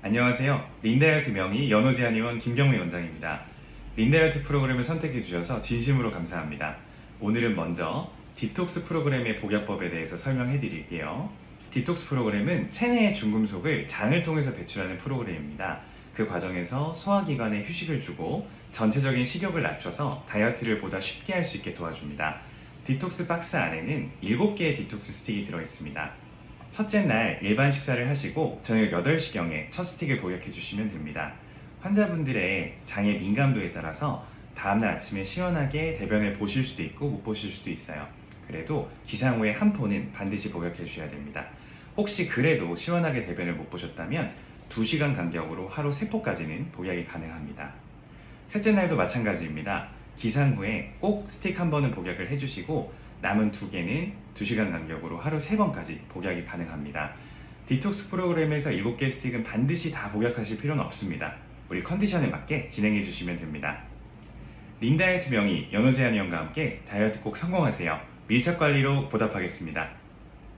안녕하세요. 린다이어트 명의 연호제한 의원 김경미 원장입니다. 린다이어트 프로그램을 선택해 주셔서 진심으로 감사합니다. 오늘은 먼저 디톡스 프로그램의 복약법에 대해서 설명해 드릴게요. 디톡스 프로그램은 체내의 중금속을 장을 통해서 배출하는 프로그램입니다. 그 과정에서 소화기관에 휴식을 주고 전체적인 식욕을 낮춰서 다이어트를 보다 쉽게 할 수 있게 도와줍니다. 디톡스 박스 안에는 7개의 디톡스 스틱이 들어있습니다. 첫째 날 일반 식사를 하시고 저녁 8시경에 첫 스틱을 복약해 주시면 됩니다. 환자분들의 장의 민감도에 따라서 다음날 아침에 시원하게 대변을 보실 수도 있고 못 보실 수도 있어요. 그래도 기상 후에 한 포는 반드시 복약해 주셔야 됩니다. 혹시 그래도 시원하게 대변을 못 보셨다면 2시간 간격으로 하루 3포까지는 복약이 가능합니다. 셋째 날도 마찬가지입니다. 기상 후에 꼭 스틱 한 번은 복약을 해주시고 남은 두 개는 2시간 간격으로 하루 3번까지 복약이 가능합니다. 디톡스 프로그램에서 7개 스틱은 반드시 다 복약하실 필요는 없습니다. 우리 컨디션에 맞게 진행해 주시면 됩니다. 린다이어트 명의 연호제한위원과 함께 다이어트 꼭 성공하세요. 밀착 관리로 보답하겠습니다.